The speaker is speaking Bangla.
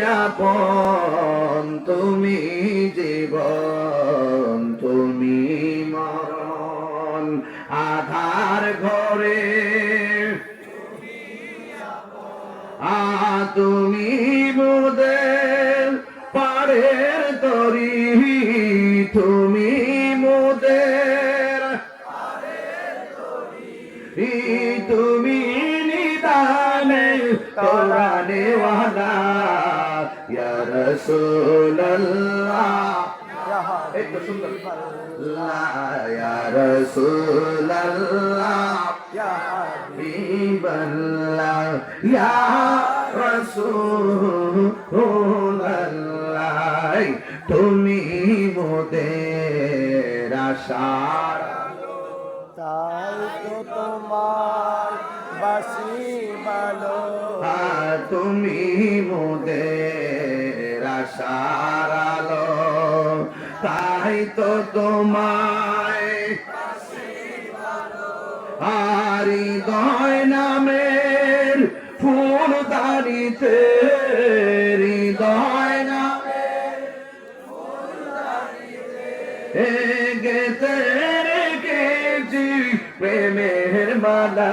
আপন তুমি জীবন, তুমি মরণ। আধার ঘরে আ, তুমি মোদের পারের তরি, তুমি মোদের তুমি নিদানে কোরআনে ওয়ালা ইয়া রাসূলুল্লাহ তো সুন্দর লা ইয়া রাসূলুল্লাহ হাবিবাল্লাহ ইয়া রাসূলুল্লাহ তুমি মোদের আশার তাই তো তোমার বাসি ভালো। তুমি মোদের আশার তাই তো তোমায় আর হৃদয় নামের ফুল দাঁড়িতে হৃদয় নামের গেতে রেখেছি প্রেমের মালা